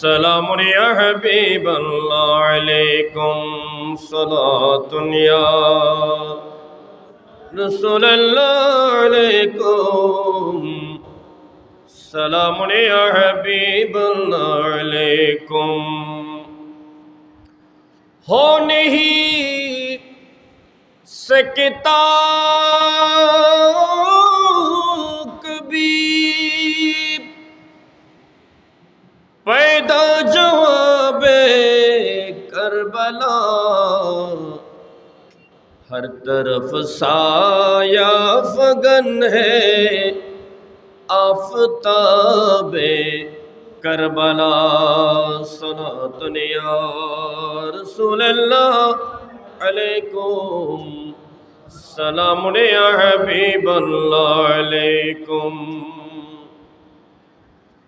سلام يا حبيب الله عليكم صلاة يا رسول الله عليكم السلام يا حبیب اللہ علیکم ہو نہیں سکتا کبھی پیدا جواب کربلا۔ ہر طرف سایہ فگن ہے۔ آفتاب کربلا سنا دنیا رسول اللہ علیکم۔ سلام یا حبیب اللہ علیکم۔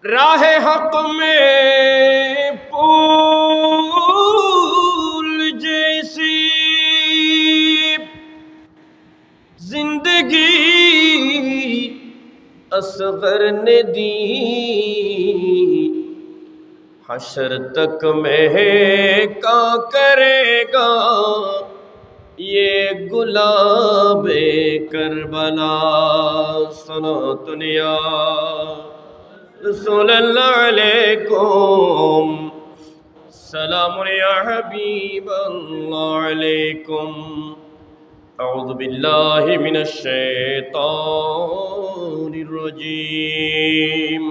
راہ حق میں اصغر نے دی۔ حشر تک میں کا کرے گا۔ یہ گلاب کربلا۔ سنا دنیا۔ رسول اللہ علیکم۔ سلام یا حبیب اللہ علیکم۔ أعوذ بالله من الشيطان الرجيم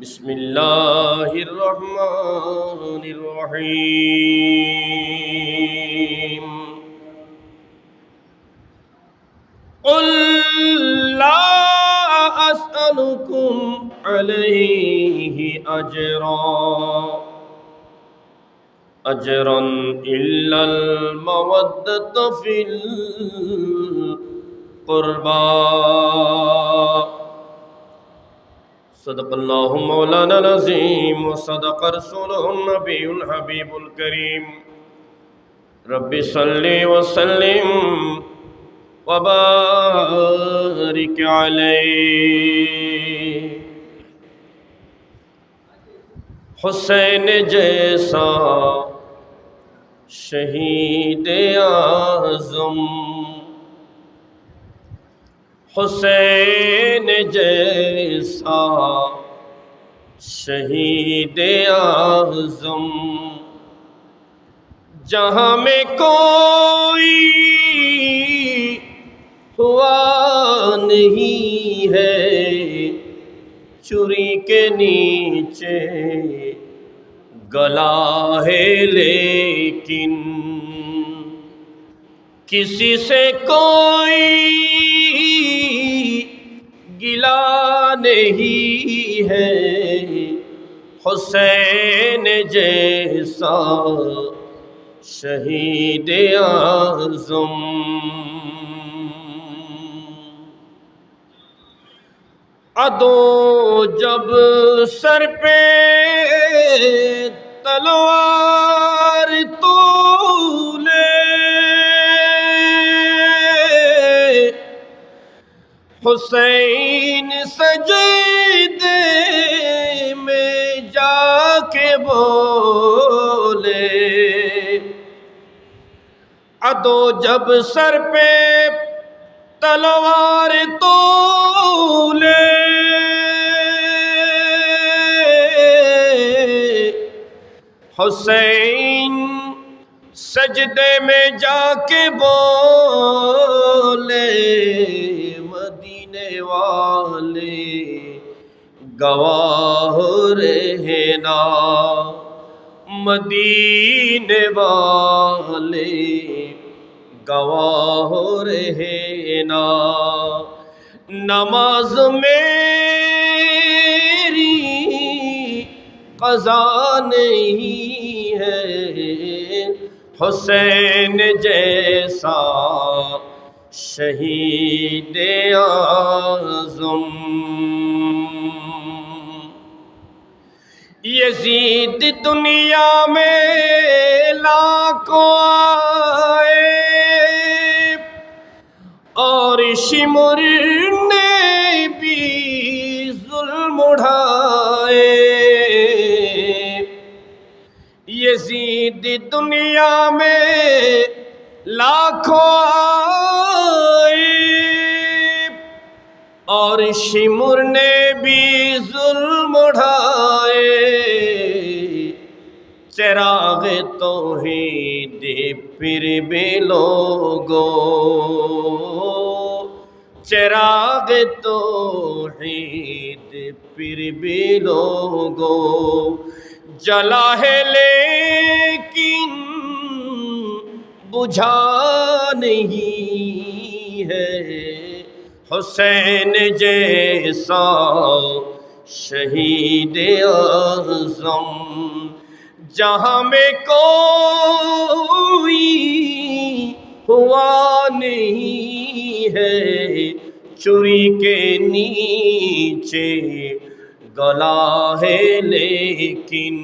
بسم الله الرحمن الرحيم قل لا أسألكم عليه أجرا أجرا إلا المودة في القربى. صدق الله مولانا العظيم وصدق رسوله النبي الحبيب الكريم. رب صل وسلم وبارك عليه. حسين جیسا شہید اعظم حسین جیسا شہید اعظم۔ جہاں میں کوئی ہوا نہیں ہے چوری کے نیچے گلا ہے لے۔ کسی سے کوئی گلا نہیں ہے۔ حسین جیسا شہید اعظم۔ ادو جب سر پہ تلوار تو حسین سجید میں جا کے بولے۔ ادو جب سر پہ تلوار تو لے حسین سجدے میں جا کے بولے۔ والے گواہ رہنا۔ مدینے والے گواہ رہنا۔ نماز میری قضا نہیں ہے۔ حسین جیسا शहीद आज़म यजीद दुनिया में लाखों आए और शिमुर ने भी जुल्म उठाए यजीद दुनिया में लाखों आए और शिमुर ने भी जुल्म उठाए चिराग तो ही दे फिर भी लोगो चिराग तो ही दे फिर भी लोगो जला है लेकिन بجھا نہیں ہے۔ حسین جیسا شہید اعظم، جہاں میں کوئی ہوا نہیں ہے۔ چوری کے نیچے گلا ہے، لیکن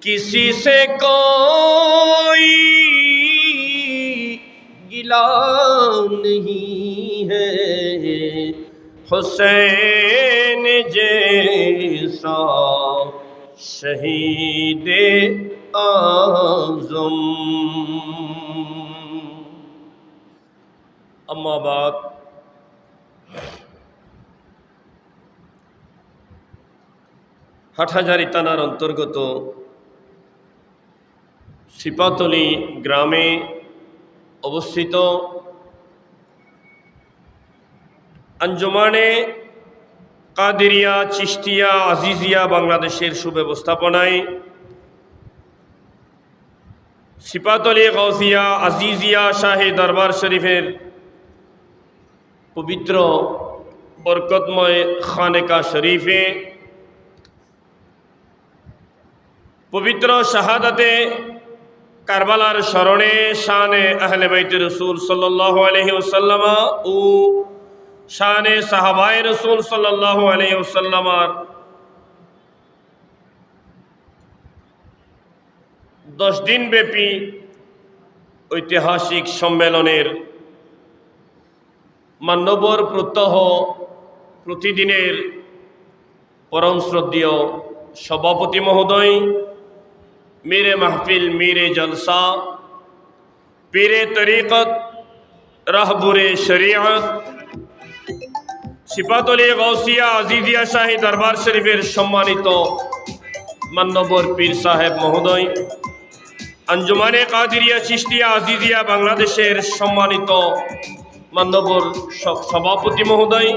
کسی سے کوئی गिला नहीं है हुसैन जैसा शहीद आजम अम्माबाद হাটহাজারি থানার অন্তর্গত সিপাতলি গ্রামে অবস্থিত আঞ্জমানে কাদেরিয়া চিস্তিয়া আজিজিয়া বাংলাদেশের সুব্যবস্থাপনায় সিপাতলি গৌসিয়া আজিজিয়া শাহে দরবার শরীফের পবিত্র বরকতময় খানেকা শরীফে পবিত্র শাহাদাতে কারবালার স্মরণে শানে আহলে বাইত রসুল ওসাল্লামা ও শানে সাহাবায় রসুল সাল্লাহ আলহি দশ দিন ব্যাপী ঐতিহাসিক সম্মেলনের মান্যবর প্রত্যহ প্রতিদিনের পরম শ্রদ্ধীয় সভাপতি মহোদয় মেরে মাহফিল মেরে জলসা পীরে তরিকত রাহবুরে শরিয়ত সিপাতলি গৌসিয়া আজিদিয়া শাহী দরবার শরীফের সম্মানিত মান্যবর পীর সাহেব মহোদয়, আঞ্জুমানে কাদিরিয়া চিস্তিয়া আজিদিয়া বাংলাদেশের সম্মানিত মান্যবর সভাপতি মহোদয়,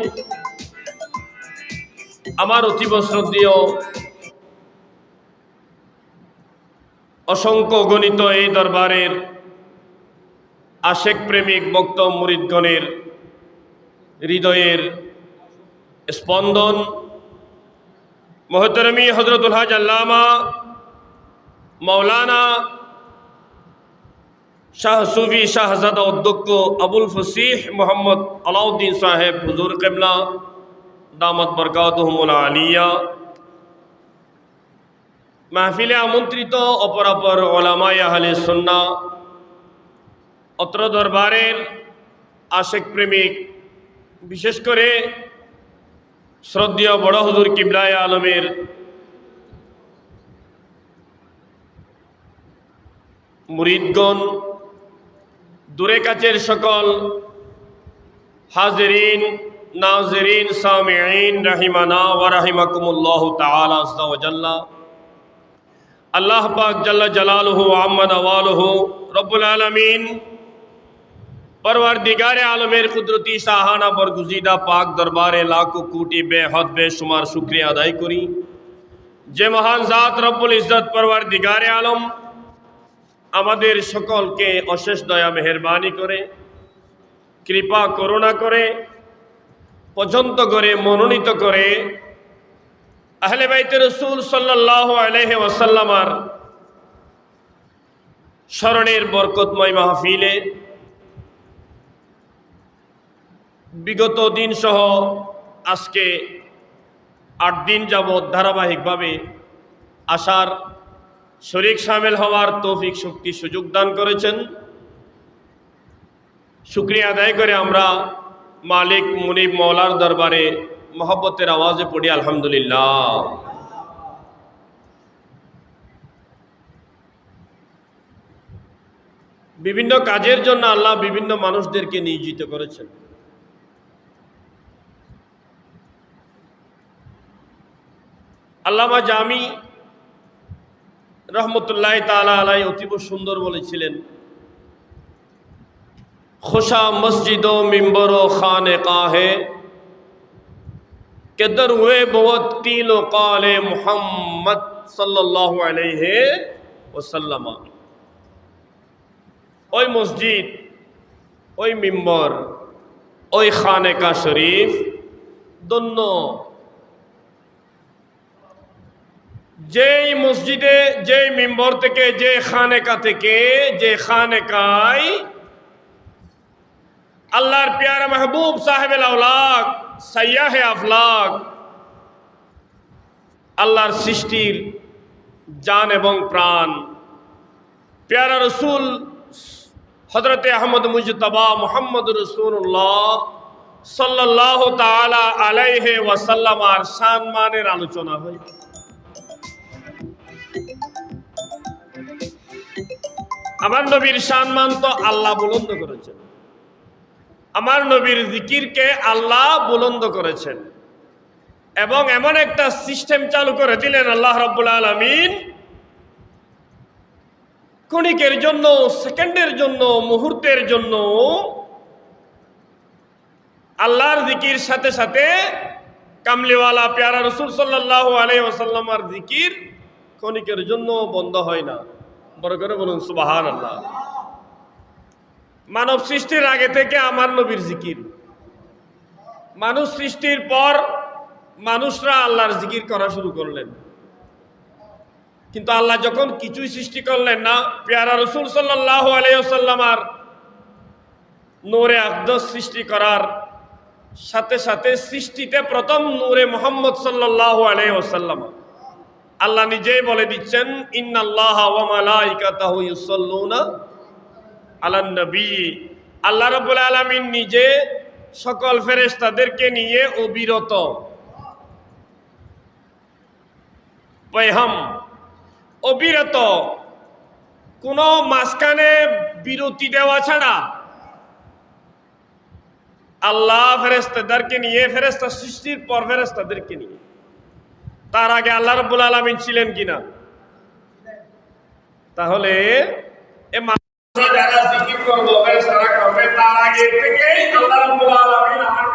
আমার অতীব শ্রদ্ধেয় অসংখ্য গণিত এই দরবারের আশেক প্রেমিক বক্ত মুরিদগণের হৃদয়ের স্পন্দন। মোহতরমী হজরতুল হাজ আল্লামা মৌলানা শাহ সুফি শাহজাদা অধ্যক্ষ আবুল ফসিহ মোহাম্মদ আলাউদ্দিন সাহেব হুজুর কেবলা, দামত বরকাতহমুল আলিয়া। মাহফিলে আমন্ত্রিত অপরাপর ওলামাই আহলে সন্না, অত্র দরবারের আশেক প্রেমিক, বিশেষ করে শ্রদ্ধেয় বড় হুজুর কিবলায় আলমের মুরিদগণ, দূরে কাছের সকল হাজরিন, নাজরিন, সামিঈন, রাহিমানা ওয়া রাহিমাকুমুল্লাহ তাআলা আযজা ওয়া জাল্লা। আল্লাহ পাক জাল্লা জালালুহু আম্মান আওয়ালুহু রব্বুল আলমিন আলামিন পরওয়ারদিগারে আলমের কুদরতি সাহানা বরগুজিদা পাক দরবারে লাখো কোটি বেহদ বেশুমার শুকরিয়া আদায় করি। যে মহান জাত রব্বুল ইজ্জত পরওয়ারদিগারে আলম আমাদের সকলকে অশেষ দয়া মেহরবানি করে, কৃপা করুণা করে পছন্দ করে, মনোনীত করে আহলে বাইতে রসুল সাল্লাহ আলহে ওয়াসাল্লামার স্মরণের বরকতময় মাহফিলে বিগত দিন সহ আজকে আট দিন যাবৎ ধারাবাহিকভাবে আসার শরিক সামিল হওয়ার তৌফিক শক্তি সুযোগ দান করেছেন। শুক্রিয়া আদায় করে আমরা মালিক মুনিব মৌলার দরবারে মহব্বতের আওয়াজে পড়ি, আলহামদুলিল্লাহ। বিভিন্ন কাজের জন্য আল্লাহ বিভিন্ন মানুষদেরকে নিয়োজিত করেছেন। আল্লামা জামি রহমতুল্লাহ তালা আলাই অতীব সুন্দর বলেছিলেন, খোসা মসজিদ ও মিম্বর ও খানে কাহে হুয়ে বহুত কিল ও কালে মোহাম্মদ সাল্লাহ আলাইহে ওসাল্লামা ওই মসজিদ, ওই মিম্বর, ওই খানেকা শরীফ, দন্য। যেই মসজিদে, যেই মিম্বর থেকে, যে খানেকা থেকে, যে খানেকায় আল্লাহর পেয়ারা মাহবুব সাহেব আউলাক সাইয়াহ আফলাক, আল্লাহর সৃষ্টির জান এবং প্রাণ। পেয়ারা রসুল হজরত আহমদ মুজতবা মোহাম্মদ রসুল্লাহ সাল্লাহ তালা আলাইহে ওয়াসাল্লামার সম্মানের আলোচনা হয় আমার নবীর সম্মান তো আল্লাহ বুলন্দ করেছেন। আমার নবীর জিকিরকে আল্লাহ বুলন্দ করেছেন। এবং এমন একটা সিস্টেম চালু করে দিলেন আল্লাহ রব্বুল আলমিন। ক্ষণিকের জন্য, সেকেন্ডের জন্য, মুহূর্তের জন্য আল্লাহর জিকির সাথে সাথে কামলিওয়ালা পেয়ারা রসুল সাল্লাহ আলাই ওসাল্লামার জিকির ক্ষণিকের জন্য বন্ধ হয় না। বড় করে বলুন সুবাহান আল্লাহ মানব সৃষ্টির আগে থেকে আমার নবীর জিকির। মানুষ সৃষ্টির পর মানুষরা আল্লাহর জিকির করা শুরু করলেন। কিন্তু আল্লাহ যখন কিছুই সৃষ্টি করলেন না, পেয়ারা রসুল সাল্লাহ আলাইসাল্লামার নোরে আকদস সৃষ্টি করার সাথে সাথে সৃষ্টিতে প্রথম নূরে মোহাম্মদ সাল্লাহ আলাইসাল্লাম আল্লাহ নিজেই বলে দিচ্ছেন, ইন্নাল্লাহ ওয়া মালাইকাতাহু ইউসাল্লুনা আলান নবী। আল্লাহ রাব্বুল আলামিন নিজে সকল ফেরেশতাদেরকে নিয়ে অবিরত। পেহম, অবিরত। কোনো মাঝখানে বিরতি দেওয়া ছাড়া আল্লাহ ফেরেস্তাদেরকে নিয়ে ফেরেস্তা সৃষ্টির পর ফেরেস্তাদেরকে নিয়ে। তার আগে আল্লাহ রব্বুল আলমিন ছিলেন কিনা? তাহলে এ যারা জিকির করব তারা করবে তার আগে থেকেই আল্লাহ রব্বুল আলামিন আমার